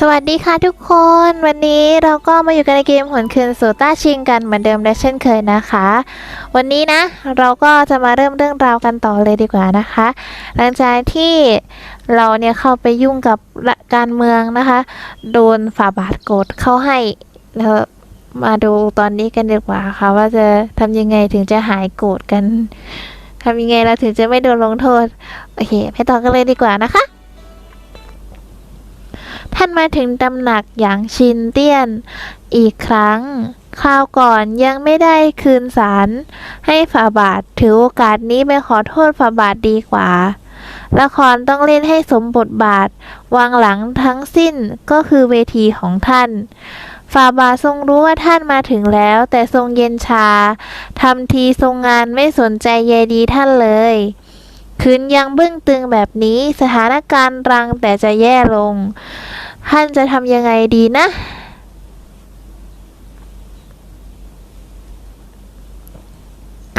สวัสดีค่ะทุกคนวันนี้เราก็มาอยู่กันในเกมหวนคืนสู่ต้าชิงกันเหมือนเดิมและเช่นเคยนะคะ วันนี้นะ เราก็จะมาเริ่มเรื่องราวกันต่อเลยดีกว่านะคะ หลังจากที่เราเนี่ยเข้าไปยุ่งกับการเมืองนะคะ โดนฝ่าบาทโกรธเข้าให้แล้วมาดูตอนนี้กันดีกว่าค่ะว่าจะทำยังไงถึงจะหายโกรธกันทำยังไงเราถึงจะไม่โดนลงโทษ โอเค ไปต่อกันเลยดีกว่านะคะ ท่านมาถึงตำหนักอย่างชินเตี้ยน อีกครั้งคราวก่อนยังไม่ได้คืนสารให้ฝาบาทถือโอกาสนี้ไปขอโทษฝาบาทดีกว่า ละครต้องเล่นให้สมบทบาท วางหลังทั้งสิ้นก็คือเวทีของท่านฝาบาททรงรู้ว่าท่านมาถึงแล้ว แต่ทรงเย็นชาทำทีทรงงานไม่สนใจใยดีท่านเลย คืนยังบึ้งตึงแบบนี้สถานการณ์รังแต่จะแย่ลง ท่านจะทำยังไงดีนะ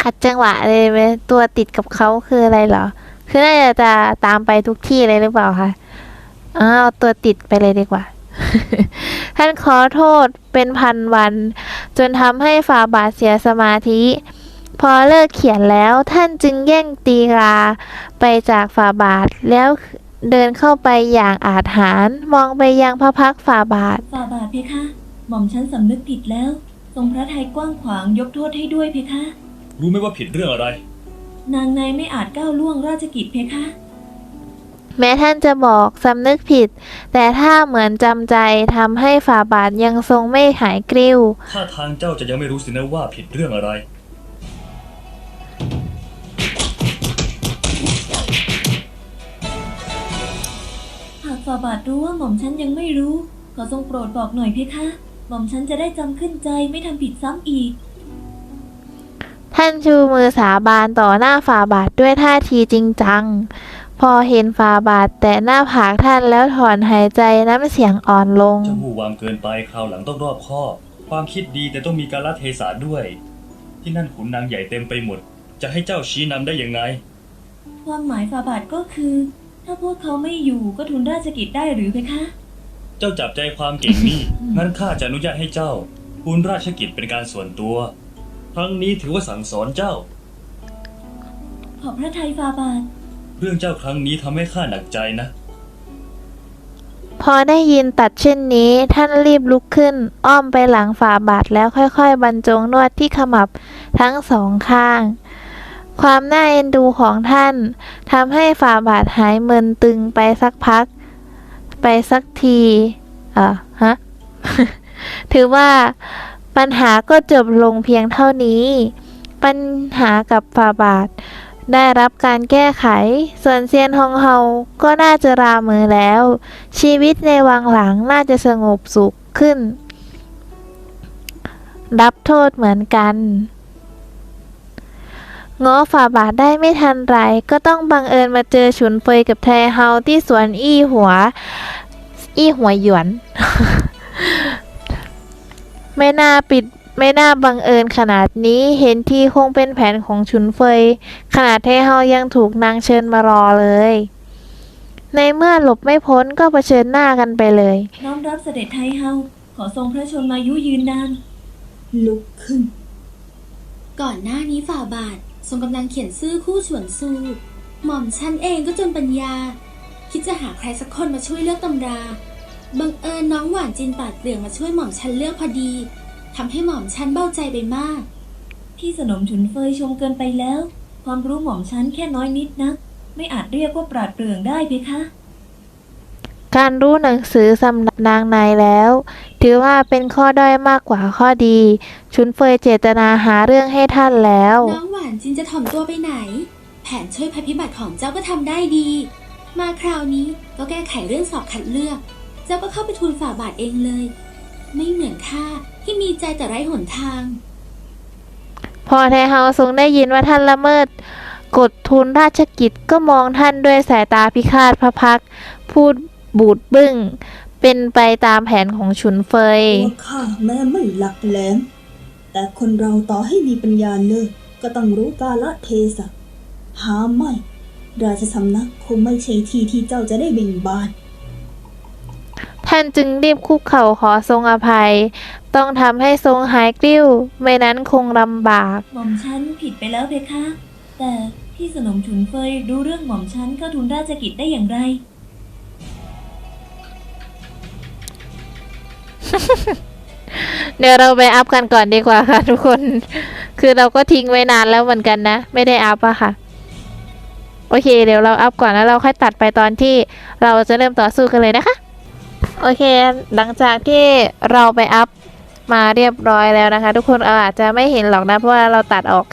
ขัดจังหวะเลยไหมตัวติดกับเขาคืออะไรเหรอ คือน่าจะจะตามไปทุกที่เลยหรือเปล่าคะอ้าวตัวติดไปเลยดีกว่า ท่านขอโทษเป็นพันวัน จนทำให้ฝ่าบาทเสียสมาธิ พอเลิกเขียนแล้วท่านจึงแย่งตีราไปจากฝ่าบาทแล้วเดินเข้าไปอย่างอาจหารมองไปยังพระพักตร์ฝ่าบาท ฝ่าบาทเพคะ หม่อมฉันสำนึกผิดแล้ว ทรงพระทัยกว้างขวางยกโทษให้ด้วยเพคะ รู้ไหมว่าผิดเรื่องอะไร นางในไม่อาจก้าวล่วงราชกิจเพคะ แม้ท่านจะบอกสำนึกผิด แต่ถ้าเหมือนจำใจทำให้ฝ่าบาทยังทรงไม่หายกริ้ว ถ้าทางเจ้าจะยังไม่รู้สินะว่าผิดเรื่องอะไร ฝ่าบาทรู้ว่าหม่อมฉันยังไม่รู้ ขอทรงโปรดบอกหน่อยเพคะ หม่อมฉันจะได้จำขึ้นใจไม่ทำผิดซ้ำอีก ท่านชูมือสาบานต่อหน้าฝ่าบาทด้วยท่าทีจริงจัง พอเห็นฝ่าบาทแต่หน้าผากท่านแล้วถอนหายใจน้ำเสียงอ่อนลงเจ้าหูวามเกินไปคราวหลังต้องรอบคอบความคิดดีแต่ต้องมีการละเทศะด้วย ที่นั่นขุนนางใหญ่เต็มไปหมด จะให้เจ้าชี้นำได้ยังไง ความหมายฝ่าบาทก็คือ ถ้าพวกเขาไม่อยู่ก็ทุนราชกิจได้หรือเพคะ เจ้าจับใจความเก่งนี่ งั้นข้าจะอนุญาตให้เจ้าปุนราชกิจเป็นการส่วนตัว ครั้งนี้ถือว่าสั่งสอนเจ้า ขอบพระทัยฝ่าบาท เรื่องเจ้าครั้งนี้ทำให้ข้าหนักใจนะ พอได้ยินตัดเช่นนี้ท่านรีบลุกขึ้น อ้อมไปหลังฝ่าบาทแล้วค่อยๆ บรรจงนวดที่ขมับทั้งสองข้าง ความน่าเอ็นดูของท่านทำให้ฝ่าบาทหายมึนตึงไปสักพัก ไปสักทีอ่อฮะ ถือว่าปัญหาก็จบลงเพียงเท่านี้ ปัญหากับฝ่าบาท ได้รับการแก้ไข ส่วนเซียนฮองเฮาก็น่าจะรามือแล้ว ชีวิตในวังหลังน่าจะสงบสุขขึ้น รับโทษเหมือนกัน ง้อฝ่าบาทได้ไม่ทันไร ก็ต้องบังเอิญมาเจอฉุนเฟยกับแทเฮาที่สวนอี้หัว อี้หัวหยวน ไม่น่าปิดไม่น่าบังเอิญขนาดนี้เห็นที่คงเป็นแผนของฉุนเฟย ขนาดเทเฮายังถูกนางเชิญมารอเลย ในเมื่อหลบไม่พ้นก็เผชิญหน้ากันไปเลย น้อมรับเสด็จไทยเฮาขอทรงพระชนมายุยืนนาน ลุกขึ้น ก่อนหน้านี้ฝ่าบาท ทรงกำลังเขียนซื่อคู่ฉวนซูหม่อมฉันเองก็จนปัญญา คิดจะหาใครสักคนมาช่วยเลือกตำรา บังเอิญน้องหวานจินปาดเปลืองมาช่วยหม่อมฉันเลือกพอดีทำให้หม่อมฉันเบ้าใจไปมาก พี่สนมฉุนเฟยชมเกินไปแล้ว ความรู้หม่อมฉันแค่น้อยนิดนะไม่อาจเรียกว่าปราดเปรื่องได้เพคะการรู้หนังสือสำนักนางในแล้ว ถือว่าเป็นข้อด้อยมากกว่าข้อดี ชุนเฟยเจตนาหาเรื่องให้ท่านแล้ว น้องหวานจินจะถ่อมตัวไปไหน แผนช่วยภัยพิบัติของเจ้าก็ทำได้ดี มาคราวนี้ก็แก้ไขเรื่องสอบคัดเลือก เจ้าก็เข้าไปทูลฝ่าบาทเองเลย ไม่เหมือนข้าที่มีใจแต่ไร้หนทาง พอไทเฮาทรงได้ยินว่าท่านละเมิดกฎทุนราชกิจก็มองท่านด้วยสายตาพิฆาตพระพักตร์พูดบูดบึ้ง เป็นไปตามแผนของฉุนเฟย ตัวข้าแม้ไม่หลักแหลมแต่คนเราต่อให้มีปัญญาเลิศ ก็ต้องรู้กาลเทศะหาไม่ ราชสำนักคงไม่ใช่ที่ที่เจ้าจะได้เบ่งบาน ท่านท่านจึงรีบคุกเข่าขอทรงอภัย ต้องทำให้ทรงหายกริ้ว ไม่นั้นคงลำบาก หม่อมฉันผิดไปแล้วเพคะ แต่พี่สนมฉุนเฟยรู้เรื่องหม่อมฉันเข้าทุนราชกิจได้อย่างไร เดี๋ยวเราไปอัพกันก่อนดีกว่าค่ะ ทุกคน คือเราก็ทิ้งไว้นานแล้วเหมือนกันนะ ไม่ได้อัพอะค่ะ โอเค เดี๋ยวเราอัพก่อนแล้วเราค่อยตัดไปตอนที่เราจะเริ่มต่อสู้กันเลยนะคะ โอเค หลังจากที่เราไปอัพมาเรียบร้อยแล้วนะคะ ทุกคนอาจจะไม่เห็นหรอกนะเพราะว่าเราตัดออก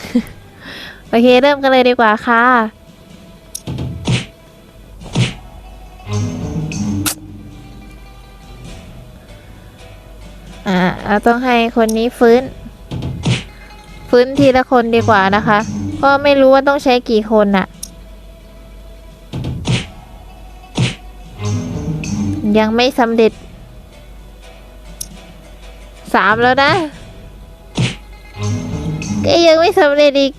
โอเค เริ่มกันเลยดีกว่าค่ะ อ่าเราต้องให้คนนี้ฟื้น ฟื้นทีละคนดีกว่านะคะก็ไม่รู้ว่าต้องใช้กี่คนน่ะยังไม่สำเร็จสามแล้วนะ ก็ยังไม่สำเร็จอีก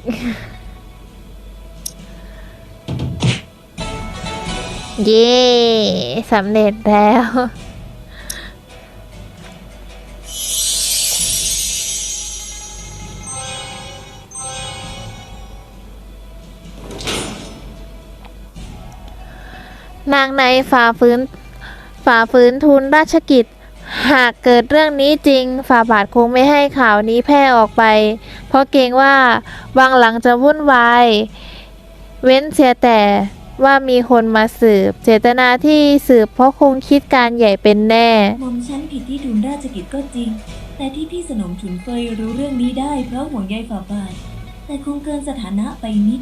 เย้สำเร็จแล้ว นางในฝ่าฟื้นฝ่าฝืนทูลราชกิจ หากเกิดเรื่องนี้จริง ฝ่าบาทคงไม่ให้ข่าวนี้แพร่ออกไป เพราะเกรงว่าวังหลังจะวุ่นวาย เว้นเสียแต่ว่ามีคนมาสืบ เจตนาที่สืบเพราะคงคิดการใหญ่เป็นแน่หม่อมฉันผิดที่ทุนราชกิจก็จริง แต่ที่พี่สนมฉุนเฟยรู้เรื่องนี้ได้เพราะห่วงใยฝ่าบาท แต่คงเกินสถานะไปนิด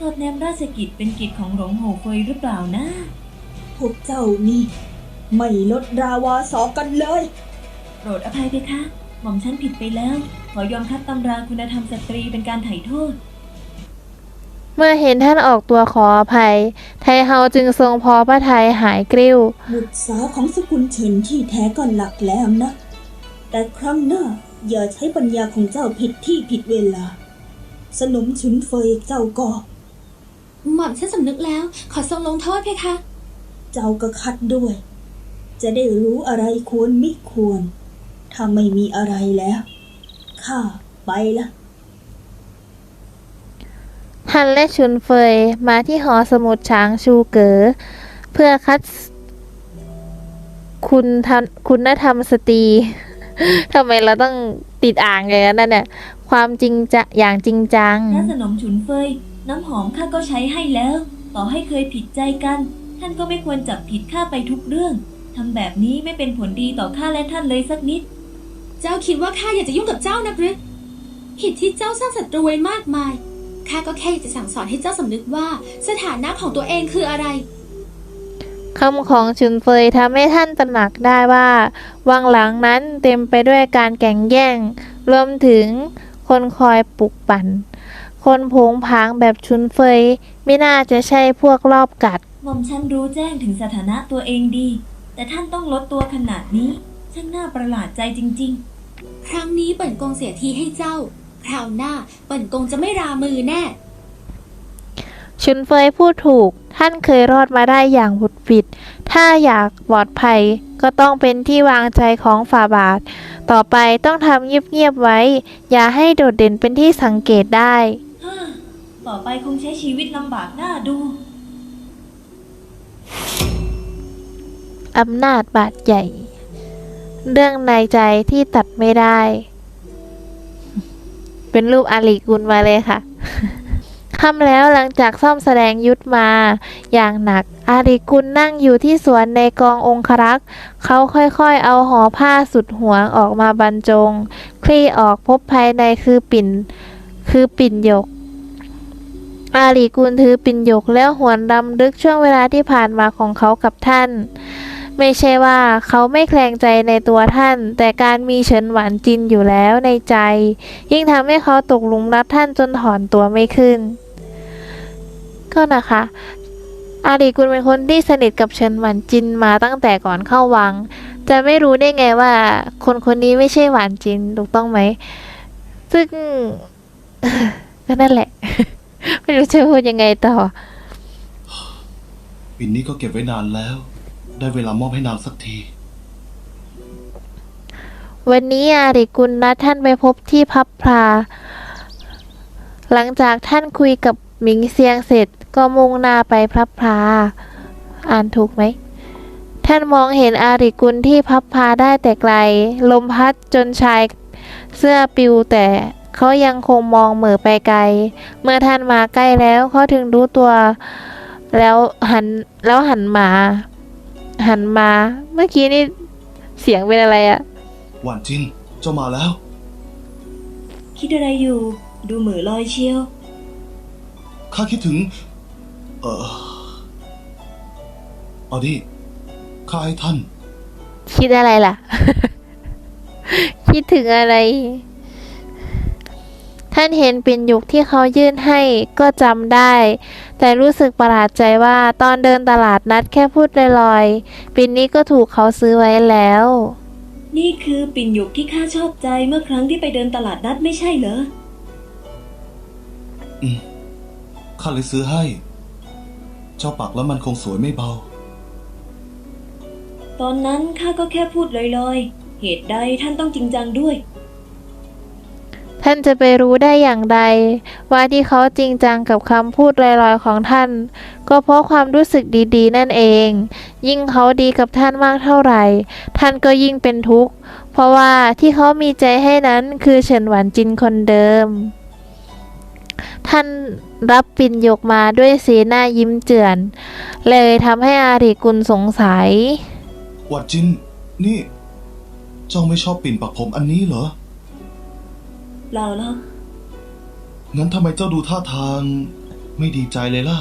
สอดแนมราชกิจเป็นกิจของหลงโหเฟยหรือเปล่านะ พวกเจ้านี่ ไม่ลดราวาสอกันเลย โปรดอภัยเพคะ หม่อมฉันผิดไปแล้ว ขอยอมคัดตำราคุณธรรมสตรีเป็นการไถ่โทษ เมื่อเห็นท่านออกตัวขออภัย ไทเฮาจึงทรงพอพระทัยหายกริ้ว บุตรสาวของสกุลเฉินที่แท้ก็หลักแล้วนะ แต่ครั้งหน้าอย่าใช้ปัญญาของเจ้าผิดที่ผิดเวลา สนมฉุนเฟยเจ้าก็ หม่อมฉันสำนึกแล้ว ขอทรงลงโทษเพคะ เจ้าก็คัดด้วย จะได้รู้อะไรควรไม่ควร ถ้าไม่มีอะไรแล้ว ข้าไปละฮันและชุนเฟยมาที่หอสมุดช้างชูเก๋อเพื่อคัดคุณธรรมคุณธรรมสตรี ทำไมเราต้องติดอ่างอย่างนั้นน่ะเนี่ยความจริงจะอย่างจริงจังถ้าสนมฉุนเฟย น้ำหอมข้าก็ใช้ให้แล้ว ต่อให้เคยผิดใจกัน ท่านก็ไม่ควรจับผิดข้าไปทุกเรื่องทำแบบนี้ไม่เป็นผลดีต่อข้าและท่านเลยสักนิด เจ้าคิดว่าข้าอยากจะยุ่งกับเจ้านักหรือผิดที่เจ้าสร้างศัตรูไว้มากมาย ข้าก็แค่อยากจะสั่งสอนให้เจ้าสำนึกว่าสถานะของตัวเองคืออะไรคำของชุนเฟยทำให้ท่านตระหนักได้ว่าวังหลังนั้นเต็มไปด้วยการแข่งแย่ง รวมถึงคนคอยปลุกปั่น คนโผงผางแบบชุนเฟย ไม่น่าจะใช่พวกรอบกัด หม่อมฉันรู้แจ้งถึงสถานะตัวเองดี แต่ท่านต้องลดตัวขนาดนี้ ช่างน่าประหลาดใจจริงครั้งนี้เปิ่นกงเสียทีให้เจ้า คราวหน้าเปิ่นกงจะไม่รามือแน่ ชุนเฟยพูดถูก ท่านเคยรอดมาได้อย่างบุดบิด ถ้าอยากปลอดภัยก็ต้องเป็นที่วางใจของฝ่าบาท ต่อไปต้องทำเงียบๆไว้ อย่าให้โดดเด่นเป็นที่สังเกตได้ๆ ฮ่าต่อไปคงใช้ชีวิตลำบากหน้าดู อำนาจบาดใหญ่ เรื่องในใจที่ตัดไม่ได้ เป็นรูปอาลีกุลมาเลยค่ะค่ำแล้วหลังจากซ่อมแสดงยุทธมา อย่างหนัก อาลีกุลนั่งอยู่ที่สวนในกององครักษ์ เขาค่อยๆ เอาห่อผ้าสุดห่วงออกมาบรรจง คลี่ออกพบภายในคือปิ่น คือปิ่นหยก อาลีกุลถือปิ่นหยกแล้วหวนรำลึกช่วงเวลาที่ผ่านมาของเขากับท่าน ไม่ใช่ว่าเขาไม่แคลงใจในตัวท่าน แต่การมีเฉินหวานจินอยู่แล้วในใจ ยิ่งทำให้เขาตกหลุมรักท่านจนถอนตัวไม่ขึ้น ก็นะคะอาลีกุลเป็นคนที่สนิทกับเฉินหวานจินมาตั้งแต่ก่อนเข้าวัง จะไม่รู้ได้ไงว่า คนคนนี้ไม่ใช่หวานจินถูกต้องไหม ซึ่งก็นั่นแหละ ไม่รู้จะพูดยังไงต่อ ปิ่นนี้ก็เก็บไว้นานแล้ว ได้เวลามอบให้นางสักที วันนี้อาริกุลนัดท่านไปพบที่พับพลาหลังจากท่านคุยกับหมิงเซียงเสร็จก็มุ่งหน้าไปพลับพลาอ่านถูกไหม ท่านมองเห็นอาริกุลที่พับพาได้แต่ไกล ลมพัดจนชายเสื้อปิวแต่ เขายังคงมองเหม่อไปไกล เมื่อท่านมาใกล้แล้วเขาถึงรู้ตัวแล้วหันแล้วหันมา หันมา เมื่อกี้นี่เสียงเป็นอะไรอะหวานจินเจ้ามาแล้ว คิดอะไรอยู่ ดูเหมือลอยเชียว ข้าคิดถึง เออเอาดิข้าให้ท่าน คิดอะไรล่ะ คิดถึงอะไร ท่านเห็นปิ่นหยุกที่เขายื่นให้ก็จำได้ แต่รู้สึกประหลาดใจว่าตอนเดินตลาดนัดแค่พูดลอยๆ ปิ่นนี้ก็ถูกเขาซื้อไว้แล้ว นี่คือปิ่นหยกที่ข้าชอบใจเมื่อครั้งที่ไปเดินตลาดนัดไม่ใช่เหรอข้าเลยซื้อให้ เจ้าปักแล้วมันคงสวยไม่เบา ตอนนั้นข้าก็แค่พูดลอยๆ เหตุใดท่านต้องจริงจังด้วย ท่านจะไปรู้ได้อย่างใด ว่าที่เขาจริงจังกับคำพูดลอยๆของท่าน ก็เพราะความรู้สึกดีๆ นั่นเอง ยิ่งเขาดีกับท่านมากเท่าไหร่ ท่านก็ยิ่งเป็นทุกข์ เพราะว่าที่เขามีใจให้นั้นคือเฉินหวานจินคนเดิม ท่านรับปิ่นยกมาด้วยสีหน้ายิ้มเจือน เลยทำให้อาริกุลสงสัย หวานจิน นี่ เจ้าไม่ชอบปิ่นปักผมอันนี้เหรอ เปล่าหรอกงั้นทำไมเจ้าดูท่าทาง ไม่ดีใจเลยล่ะ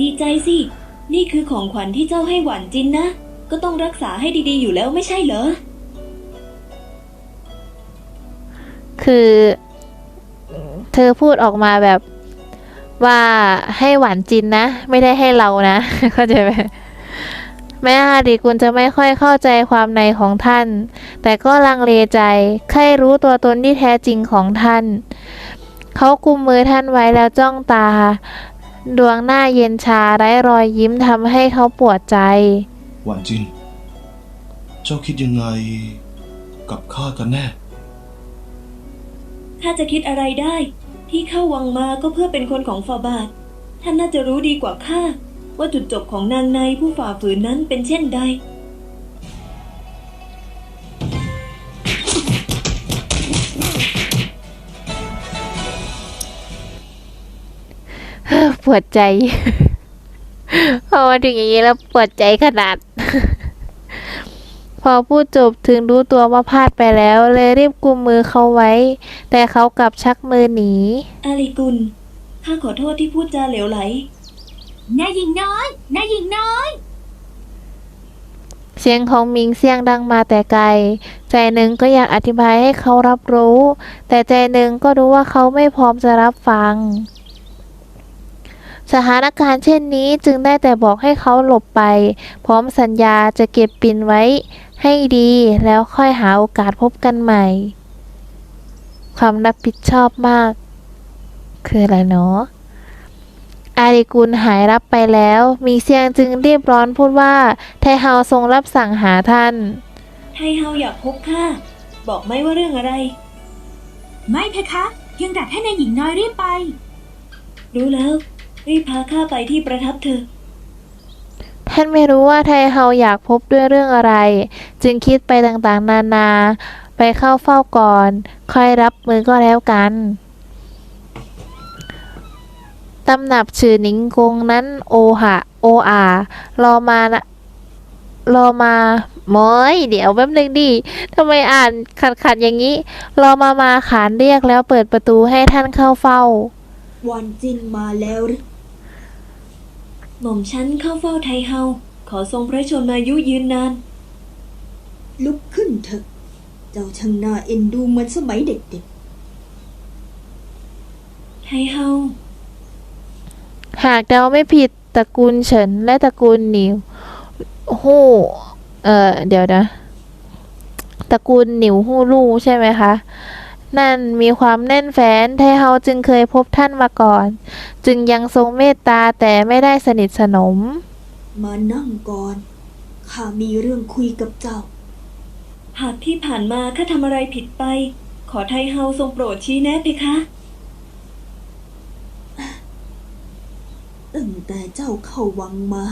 ดีใจสิ นี่คือของขวัญที่เจ้าให้หวานจินนะ ก็ต้องรักษาให้ดีๆอยู่แล้วไม่ใช่เหรอ คือ เธอพูดออกมาแบบว่าให้หวานจินนะ ไม่ได้ให้เรานะ เข้าใจไหม แม้อาริกุลจะไม่ค่อยเข้าใจความในของท่าน แต่ก็ลังเลใจ ใครรู้ตัวตนที่แท้จริงของท่าน เขากุมมือท่านไว้แล้วจ้องตา ดวงหน้าเย็นชาไร้รอยยิ้มทำให้เขาปวดใจ หวานจิน เจ้าคิดยังไงกับข้ากันแน่ข้าจะคิดอะไรได้ ที่เข้าวังมาก็เพื่อเป็นคนของฟาบาท ท่านน่าจะรู้ดีกว่าข้า ว่าจุดจบของนางในผู้ฝ่าฝืนนั้นเป็นเช่นใด ปวดใจ พอมาถึงอย่างนี้แล้วปวดใจขนาด พอพูดจบถึงรู้ตัวว่าพลาดไปแล้ว เลยรีบกุมมือเขาไว้ แต่เขากลับชักมือหนี อาลีกุลข้าขอโทษที่พูดจาเหลวไหล นายหญิงน้อยนายหญิงน้อย เสียงของมิงเสียงดังมาแต่ไกล ใจหนึ่งก็อยากอธิบายให้เขารับรู้ แต่ใจหนึ่งก็รู้ว่าเขาไม่พร้อมจะรับฟัง สถานการณ์เช่นนี้จึงได้แต่บอกให้เขาหลบไป พร้อมสัญญาจะเก็บปินไว้ให้ดีแล้วค่อยหาโอกาสพบกันใหม่ ความรับผิดชอบมาก คืออะไรเนาะ อาริกุลหายรับไปแล้ว มีเซียงจึงรีบร้อนพูดว่า ไทเฮาทรงรับสั่งหาท่าน ไทเฮาอยากพบข้า บอกไหมว่าเรื่องอะไร ไม่เพคะเพียงแต่ให้นายหญิงน้อยรีบไป รู้แล้ว รีบพาข้าไปที่ประทับเถอะท่านไม่รู้ว่าไทเฮาอยากพบด้วยเรื่องอะไร จึงคิดไปต่างๆ นานา ไปเข้าเฝ้าก่อน ค่อยรับมือก็แล้วกันตำหนับชื่อหนิงกงนั้นโอหะโออารอมานะรอมาหมอยเดี๋ยวแป๊บนึงดิทำไมอ่านขัดขัดๆอย่างนี้ รอมามาขานเรียกแล้วเปิดประตูให้ท่านเข้าเฝ้าหวานจินมาแล้วหรือหม่อมฉันเข้าเฝ้าไทเฮา ขอทรงพระชนมายุยืนนาน ลุกขึ้นเถอะ เจ้าช่างน่าเอ็นดูเหมือนสมัยเด็กไทเฮา หากเดาไม่ผิดตระกูลเฉินและตระกูลหนิวฮู้เออเดี๋ยวนะตระกูลหนิวฮู้ลู่ใช่ไหมคะนั่นมีความแน่นแฟ้นไทเฮาจึงเคยพบท่านมาก่อน จึงยังทรงเมตตาแต่ไม่ได้สนิทสนมๆมานั่งก่อน ข้ามีเรื่องคุยกับเจ้า หากที่ผ่านมาข้าทำอะไรผิดไป ขอไทเฮาทรงโปรดชี้แนะเพคะ ตั้งแต่เจ้าเข้าวังมา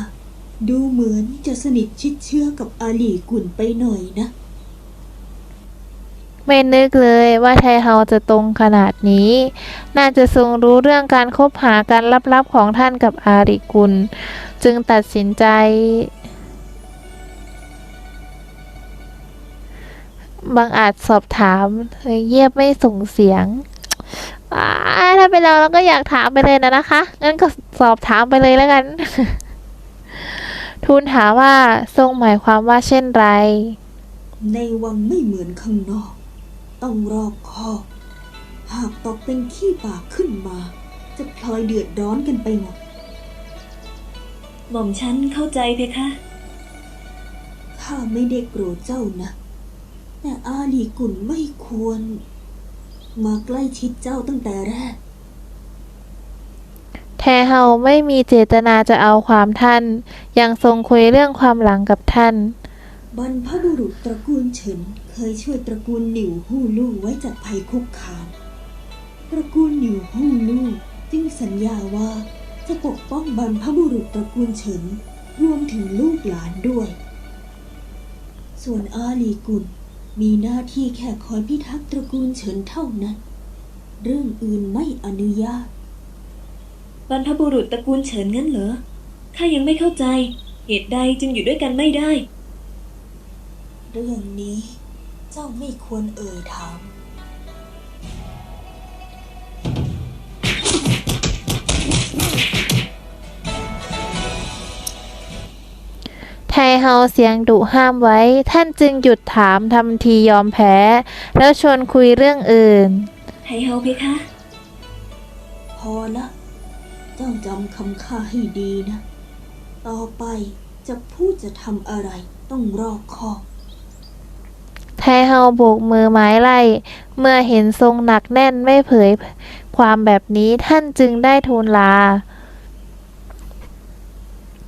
ดูเหมือนจะสนิทชิดเชื่อกับอาลีกุนไปหน่อยนะ ไม่นึกเลยว่าไทเฮาจะตรงขนาดนี้ น่าจะทรงรู้เรื่องการคบหาการลับๆของท่านกับอาริกุล จึงตัดสินใจ บางอาจสอบถามเลยเยียบไม่ส่งเสียง ถ้าเป็นเราเราก็อยากถามไปเลยนะนะคะ งั้นก็สอบถามไปเลยแล้วกัน ทูลถามว่าทรงหมายความว่าเช่นไร ในวังไม่เหมือนข้างนอก ต้องรอบคอบ หากตกเป็นขี้ปากขึ้นมา จะพลอยเดือดร้อนกันไปหมด หม่อมฉันเข้าใจเพคะ ข้าไม่ได้โกรธเจ้านะ แต่อาลีกุนไม่ควร มาใกล้ชิดเจ้าตั้งแต่แรก แทเฮาไม่มีเจตนาจะเอาความท่าน ยังทรงคุยเรื่องความหลังกับท่าน บรรพบุรุษตระกูลเฉินเคยช่วยตระกูลหนิวฮู่ลู่ไว้จากภัยคุกคาม ตระกูลหนิวฮู่ลู่จึงสัญญาว่าจะปกป้องบรรพบุรุษตระกูลเฉินรวมถึงลูกหลานด้วย ส่วนอาลีกุล มีหน้าที่แค่คอยพิทักษ์ตระกูลเฉินเท่านั้น เรื่องอื่นไม่อนุญาต บรรพบุรุษตระกูลเฉินงั้นเหรอ ข้ายังไม่เข้าใจ เหตุใดจึงอยู่ด้วยกันไม่ได้ เรื่องนี้เจ้าไม่ควรเอ่ยถาม ไทเฮาเสียงดุห้ามไว้ ท่านจึงหยุดถามทำทียอมแพ้ แล้วชวนคุยเรื่องอื่น ไทเฮาเพคะ พอละเจ้าจำคำข้าให้ดีนะ ต่อไปจะพูดจะทำอะไรต้องรอบคอบ ไทเฮาโบกมือไม้ไล่ เมื่อเห็นทรงหนักแน่นไม่เผย ความแบบนี้ท่านจึงได้ทูลลา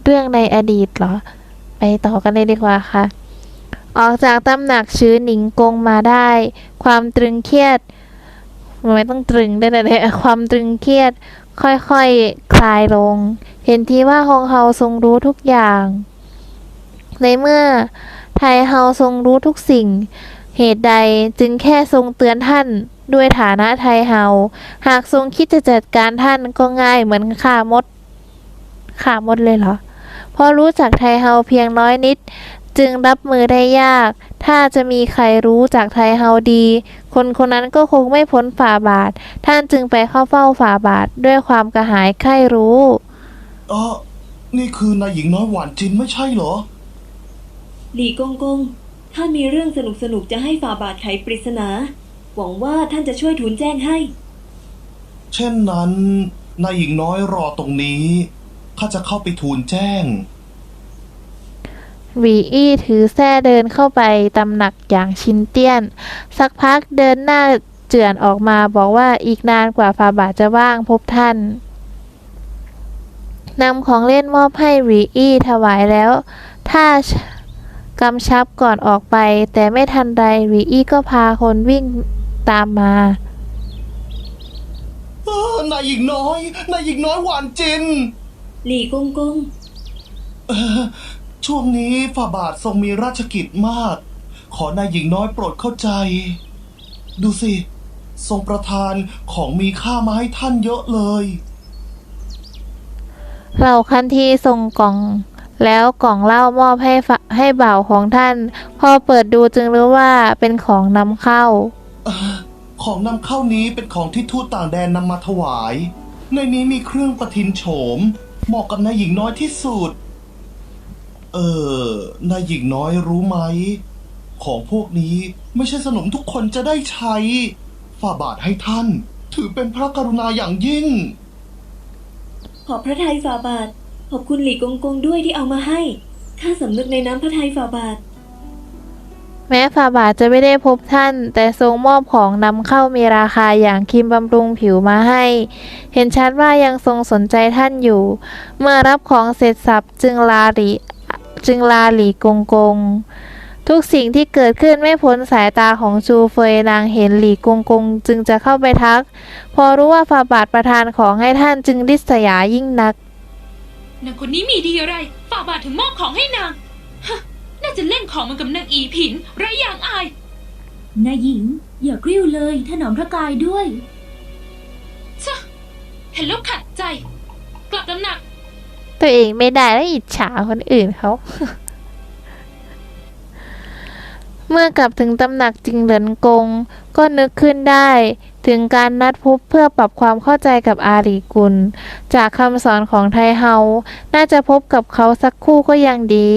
เรื่องในอดีตเหรอ ไปต่อกันเลยดีกว่าค่ะ ออกจากตำหนักชื้อหนิงกงมาได้ ความตรึงเครียดไม่ต้องตรึงได้เนี่ยความตรึงเครียด ค่อยๆคคลายลง เห็นทีว่าฮงเฮาทรงรู้ทุกอย่าง ในเมื่อไทเฮาทรงรู้ทุกสิ่ง เหตุใดจึงแค่ทรงเตือนท่านด้วยฐานะไทเฮา หากทรงคิดจะจัดการท่านก็ง่ายเหมือนข่ามดข่ามดเลยเหรอ เพราะรู้จักไทเฮาเพียงน้อยนิด จึงรับมือได้ยาก ถ้าจะมีใครรู้จากไทเฮาดี คนคนนั้นก็คงไม่พ้นฝ่าบาท ท่านจึงไปเข้าเฝ้าฝ่าบาทด้วยความกระหายใคร่รู้เออนี่คือนายหญิงน้อยหวานจินไม่ใช่เหรอ หลี่กงกง ถ้ามีเรื่องสนุกสนุกๆจะให้ฝ่าบาทไขปริศนา หวังว่าท่านจะช่วยทูลแจ้งให้ เช่นนั้นนายหญิงน้อยรอตรงนี้ ข้าจะเข้าไปทูลแจ้ง หวีอี้ถือแส้เดินเข้าไปตำหนักอย่างชินเตี้ยน สักพักเดินหน้าเจือนออกมาบอกว่าอีกนานกว่าฟาบาทจะว่างพบท่านนำของเล่นมอบให้หวีอี้ถวายแล้ว ถ้ากำชับก่อนออกไป แต่ไม่ทันใดหวีอี้ก็พาคนวิ่งตามมาเออนายหญิงน้อย นายหญิงน้อยหวานจิน หลี่กงกงเออช่วงนี้ฝ่าบาททรงมีราชกิจมาก ขอนายหญิงน้อยโปรดเข้าใจ ดูสิ ทรงประทานของมีค่ามาให้ท่านเยอะเลย เราคันทีส่งกล่อง แล้วกล่องเหล้ามอบให้ฝให้บ่าวของท่าน พอเปิดดูจึงรู้ว่าเป็นของนำเข้า ของนำเข้านี้เป็นของที่ทูตต่างแดนนำมาถวาย ในนี้มีเครื่องประทินโฉม เหมาะกับนายหญิงน้อยที่สุด เออนายหญิงน้อยรู้ไหม ของพวกนี้ไม่ใช่สนมทุกคนจะได้ใช้ ฝ่าบาทให้ท่าน ถือเป็นพระกรุณาอย่างยิ่ง ขอบพระทัยฝ่าบาท ขอบคุณหลี่กงกงด้วยที่เอามาให้ ข้าสำนึกในน้ำพระทัยฝ่าบาท แม้ฝ่าบาทจะไม่ได้พบท่าน แต่ทรงมอบของนำเข้ามีราคาอย่างครีมบำรุงผิวมาให้ เห็นชัดว่ายังทรงสนใจท่านอยู่ เมื่อรับของเสร็จสับจึงลาหลีจึงลาหลีกงกง ทุกสิ่งที่เกิดขึ้นไม่พ้นสายตาของชูเฟยนางเห็นหลีกงกง จึงจะเข้าไปทัก พอรู้ว่าฝ่าบาทประทานของให้ท่านจึงริษยายิ่งนักนางคนนี้มีดีอะไรฝ่าบาทถึงมอบของให้นาง จะเล่นของมันกับนางอีผินไรอย่างอาย นายหญิง อย่ากริ้วเลยถนอมพระกายด้วยชะเห็นแล้วขัดใจ กลับตำหนัก ตัวเองไม่ได้แล้วอิจฉาคนอื่นเขา เมื่อกลับถึงตำหนักจิงเหรินกง ก็นึกขึ้นได้ถึงการนัดพบเพื่อปรับความเข้าใจกับอารีกุล จากคำสอนของไทเฮา น่าจะพบกับเขาสักครู่ก็ยังดี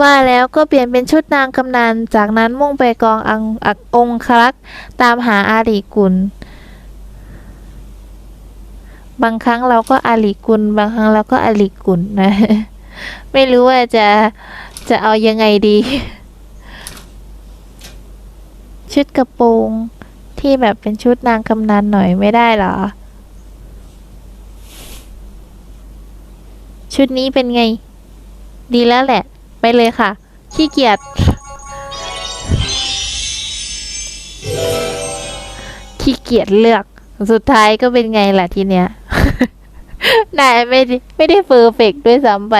ว่าแล้วก็เปลี่ยนเป็นชุดนางกำนัน จากนั้นมุ่งไปกองอังอองครักษ์ตามหาอารีกุล บางครั้งเราก็อาลีกุล บางครั้งเราก็อาลีกุลนะ ไม่รู้ว่าจะจะเอายังไงดี ชุดกระโปรงที่แบบเป็นชุดนางกำนันหน่อยไม่ได้หรอ ชุดนี้เป็นไง ดีแล้วแหละ ไปเลยค่ะ ขี้เกียจขี้เกียจเลือก สุดท้ายก็เป็นไงล่ะทีเนี้ยนายไม่ได้ไม่ได้เฟอร์เฟกต์ด้วยซ้ำไป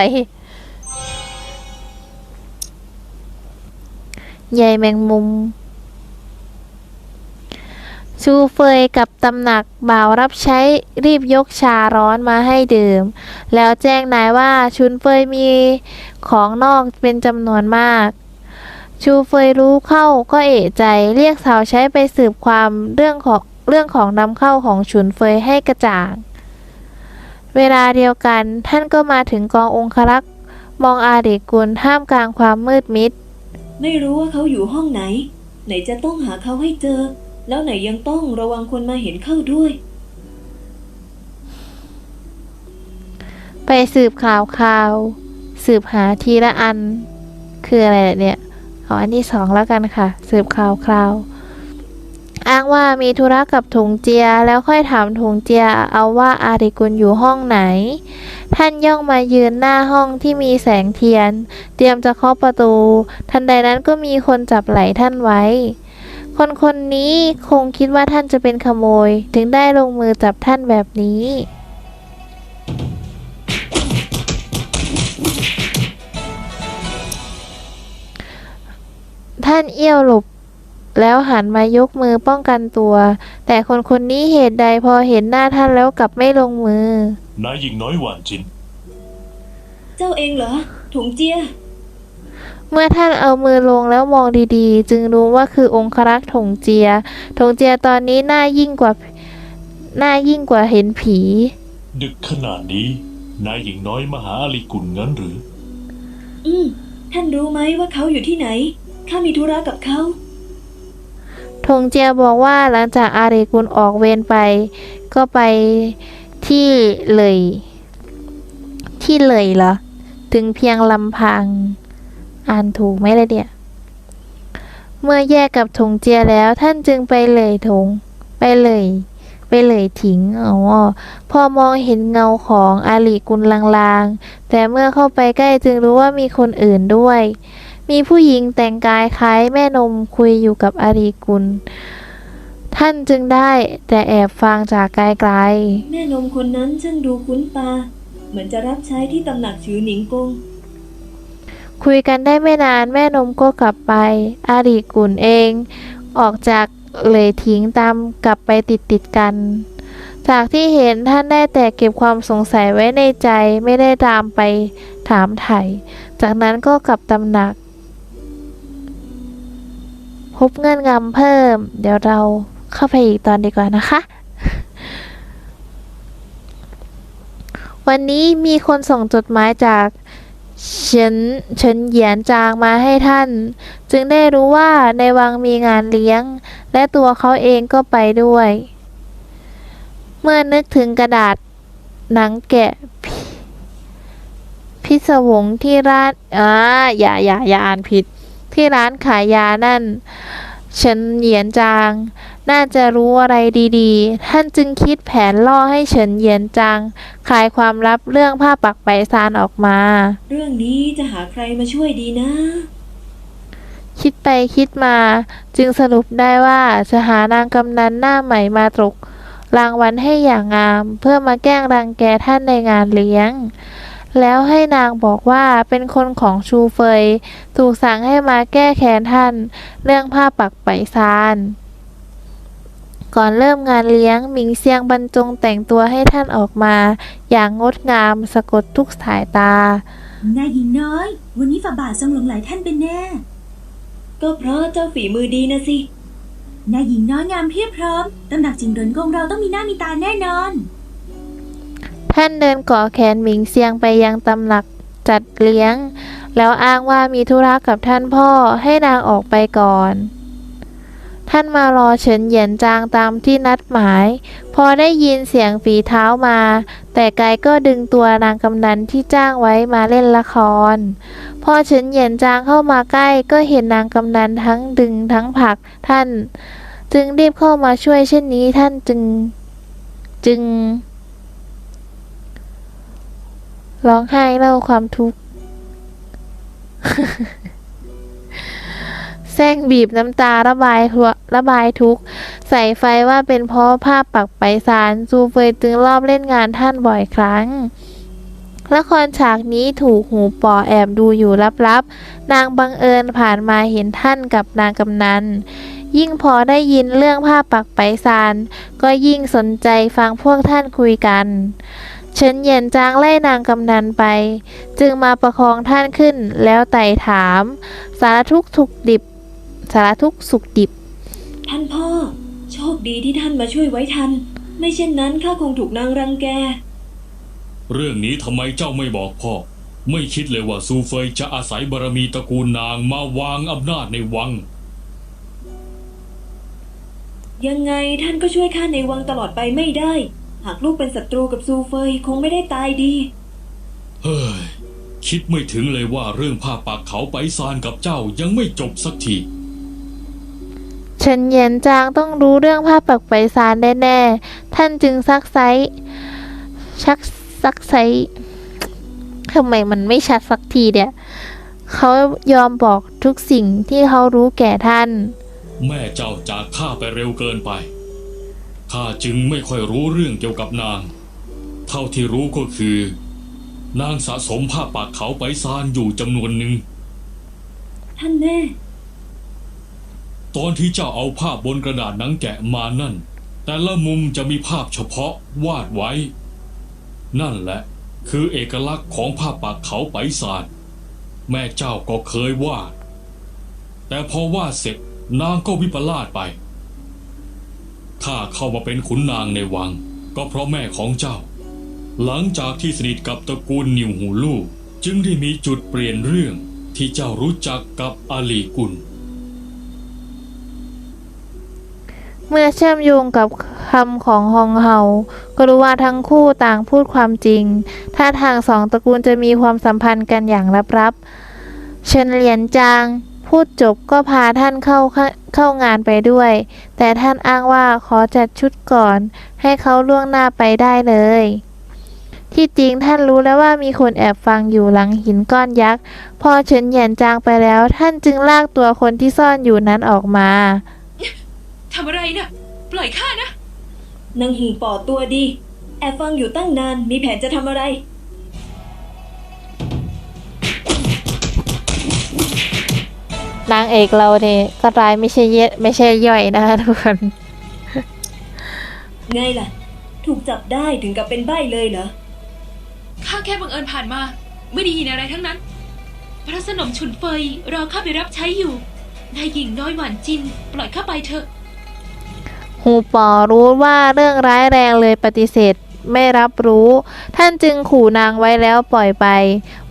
ใยแมงมุม ชูเฟยกับตำหนักบ่าวรับใช้รีบยกชาร้อนมาให้ดื่ม แล้วแจ้งนายว่าชุนเฟยมีของนอกเป็นจำนวนมาก ชูเฟยรู้เข้าก็เอะใจเรียกสาวใช้ไปสืบความเรื่องของเรื่องของนำเข้าของฉุนเฟยให้กระจ่าง เวลาเดียวกันท่านก็มาถึงกององครักษ์มองอาเดกุลท่ามกลางความมืดมิด ไม่รู้ว่าเขาอยู่ห้องไหน ไหนจะต้องหาเขาให้เจอ แล้วไหนยังต้องระวังคนมาเห็นเข้าด้วย ไปสืบข่าวข่าว สืบหาทีละอัน คืออะไรเนี่ยเอาอันที่สองแล้วกันค่ะ สืบข่าวคราวอ้างว่ามีธุระกับถุงเจีย แล้วค่อยถามถุงเจียเอาว่าอาริกุลอยู่ห้องไหน ท่านย่องมายืนหน้าห้องที่มีแสงเทียน เตรียมจะเคาะประตู ทันใดนั้นก็มีคนจับไหล่ท่านไว้ คนคนนี้คงคิดว่าท่านจะเป็นขโมย ถึงได้ลงมือจับท่านแบบนี้ ท่านเอี้ยวหลบแล้วหันมายกมือป้องกันตัว แต่คนคนนี้เหตุใดพอเห็นหน้าท่านแล้วกลับไม่ลงมือ นายหญิงน้อยหวานจิน เจ้าเองเหรอ ถุงเจีย เมื่อท่านเอามือลงแล้วมองดีๆ จึงรู้ว่าคือองครักษ์ถงเจีย ถงเจียตอนนี้หน้ายิ่งกว่าหน้ายิ่งกว่าเห็นผี ดึกขนาดนี้นายหญิงน้อยมาหาอาลีกุลงั้นหรือ อืม ท่านรู้ไหมว่าเขาอยู่ที่ไหน ข้ามีธุระกับเขา ทงเจียบอกว่าหลังจากอาเรกุลออกเวรไป ก็ไปที่เลย ที่เลยเหรอ ถึงเพียงลำพัง อ่านถูกไหมล่ะเนี่ย เมื่อแยกกับทงเจียแล้วท่านจึงไปเลยทงไปเลย ไปเลยทิ้งอ๋อพอมองเห็นเงาของอาลีกุลลางๆ แต่เมื่อเข้าไปใกล้จึงรู้ว่ามีคนอื่นด้วย มีผู้หญิงแต่งกายคล้ายแม่นมคุยอยู่กับอารีกุล ท่านจึงได้แต่แอบฟังจากไกลแม่นมคนนั้นช่างดูคุ้นตา เหมือนจะรับใช้ที่ตำหนักชือหนิงกง คุยกันได้ไม่นานแม่นมก็กลับไป อารีกุลเอง ออกจากเลยทิ้งตามกลับไปติดติดกัน จากที่เห็นท่านได้แต่เก็บความสงสัยไว้ในใจไม่ได้ตามไปถามไถ่จากนั้นก็กลับตำหนัก พบเงื่อนงำเพิ่ม เดี๋ยวเราเข้าไปอีกตอนดีกว่านะคะวันนี้มีคนส่งจดหมายจาก เฉินเฉินเหยียนจางมาให้ท่าน จึงได้รู้ว่าในวังมีงานเลี้ยง และตัวเขาเองก็ไปด้วย เมื่อนึกถึงกระดาษหนังแกะพิศวงที่ร้านอ่าอย่าอย่าอย่าอ่านผิด ที่ร้านขายยานั่นเฉินเหยียนจาง น่าจะรู้อะไรดีๆ ท่านจึงคิดแผนล่อให้เฉินเหยียนจางขายความลับเรื่องผ้าปักไปซานออกมา เรื่องนี้จะหาใครมาช่วยดีนะ คิดไปคิดมา จึงสรุปได้ว่าจะหานางกำนันหน้าใหม่มาตรกรางวัลให้อย่างงาม เพื่อมาแกล้งรังแกท่านในงานเลี้ยง แล้วให้นางบอกว่าเป็นคนของชูเฟย ถูกสั่งให้มาแก้แค้นท่าน เรื่องผ้าปักไปซาน ก่อนเริ่มงานเลี้ยงหมิงเซียงบรรจงแต่งตัวให้ท่านออกมา อย่างงดงามสะกดทุกสายตานายหญิงน้อย วันนี้ฝ่าบาททรงหลงไหลท่านเป็นแน่ ก็เพราะเจ้าฝีมือดีนะสินายหญิงน้อยงามเพียบพร้อมตำหนักจิงเหรินของเราต้องมีหน้ามีตาแน่นอน ท่านเดินเกาะแขนหมิงเซียงไปยังตำหนักจัดเลี้ยง แล้วอ้างว่ามีธุระกับท่านพ่อให้นางออกไปก่อน ท่านมารอเฉินเหยียนจางตามที่นัดหมาย พอได้ยินเสียงฝีเท้ามา แต่ไกก็ดึงตัวนางกำนันที่จ้างไว้มาเล่นละคร พอเฉินเหยียนจางเข้ามาใกล้ก็เห็นนางกำนันทั้งดึงทั้งผลักท่าน จึงรีบเข้ามาช่วยเช่นนี้ท่านจึงจึงร้องไห้เล่าความทุกข์ แซงบีบน้ำตาระบายหัวระบายทุกข์ใส่ไฟว่าเป็นเพราะภาพปักไปสารซูเฟยจึงรอบเล่นงานท่านบ่อยครั้งละครฉากนี้ถูกหูปอแอบดูอยู่ลับๆ นางบังเอิญผ่านมาเห็นท่านกับนางกำนัน ยิ่งพอได้ยินเรื่องผ้าปักไปซานก็ยิ่งสนใจฟังพวกท่านคุยกันเฉินเยียนจางไล่นางกำนันไป จึงมาประคองท่านขึ้นแล้วไต่ถาม สารทุกข์ถูกดิบ สารทุกข์สุขดิบ ท่านพ่อ โชคดีที่ท่านมาช่วยไว้ทัน ไม่เช่นนั้นข้าคงถูกนางรังแก เรื่องนี้ทำไมเจ้าไม่บอกพ่อ ไม่คิดเลยว่าซูเฟยจะอาศัยบารมีตระกูลนางมาวางอำนาจในวัง ยังไงท่านก็ช่วยข้าในวังตลอดไปไม่ได้ หากลูกเป็นศัตรูกับซูเฟยคงไม่ได้ตายดี เฮ้ย คิดไม่ถึงเลยว่าเรื่องผ้าปากเขาไปซานกับเจ้ายังไม่จบสักที เฉินเหยียนจางต้องรู้เรื่องผ้าปักไปซานแน่ๆท่านจึงซักไซชักซักไซทำไมมันไม่ชัดสักทีเดียเขายอมบอกทุกสิ่งที่เขารู้แก่ท่าน แม่เจ้าจากข้าไปเร็วเกินไปข้าจึงไม่ค่อยรู้เรื่องเกี่ยวกับนาง เท่าที่รู้ก็คือ นางสะสมผ้าปากเขาไปซานอยู่จำนวนหนึ่งท่านแม่ ตอนที่เจ้าเอาภาพบนกระดาษหนังแกะมานั่น แต่ละมุมจะมีภาพเฉพาะวาดไว้ นั่นแหละ คือเอกลักษณ์ของภาพปากเขาไปศาสตร์แม่เจ้าก็เคยวาด แต่พอวาดเสร็จนางก็วิปลาสไป ข้าเข้ามาเป็นขุนนางในวัง ก็เพราะแม่ของเจ้า หลังจากที่สนิทกับตระกูลนิวหูลู่จึงได้มีจุดเปลี่ยนเรื่องที่เจ้ารู้จักกับอาลีกุล เมื่อเชื่อมโยงกับคำของฮองเฮาก็รู้ว่าทั้งคู่ต่างพูดความจริง ถ้าทางสองตระกูลจะมีความสัมพันธ์กันอย่างลับๆเฉินเหลียนจางพูดจบก็พาท่านเข้าเข้างานไปด้วย แต่ท่านอ้างว่าขอจัดชุดก่อน ให้เขาล่วงหน้าไปได้เลย ที่จริงท่านรู้แล้วว่ามีคนแอบฟังอยู่หลังหินก้อนยักษ์ พอเฉินเหยียนจางไปแล้ว ท่านจึงลากตัวคนที่ซ่อนอยู่นั้นออกมา ทำอะไรนะ่ะ ปล่อยข้านะ นางหูป่อตัวดี แอบฟังอยู่ตั้งนาน มีแผนจะทำอะไร นางเอกเราเนี่ยก็ร้ายไม่ใช่เยไม่ใช่ย่อยนะคะทุกคน ไงล่ะ ถูกจับได้ถึงกับเป็นใบ้เลยเหรอ ข้าแค่บังเอิญผ่านมา ไม่ได้ยินอะไรทั้งนั้น พระสนมฉุนเฟยรอข้าไปรับใช้อยู่ นายหญิงน้อยหวานจิน ปล่อยข้าไปเถอะ หูปอรู้ว่าเรื่องร้ายแรงเลยปฏิเสธไม่รับรู้ ท่านจึงขู่นางไว้แล้วปล่อยไป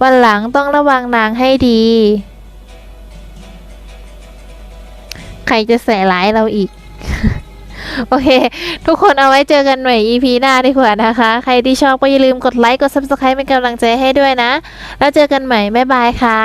วันหลังต้องระวังนางให้ดี ใครจะใส่ร้ายเราอีก โอเค ทุกคนเอาไว้เจอกันใหม่ EP หน้าดีกว่านะคะ ใครที่ชอบก็อย่าลืมกดไลค์ กด Subscribe เป็นกำลังใจให้ด้วยนะ แล้วเจอกันใหม่ บ๊ายบายค่ะ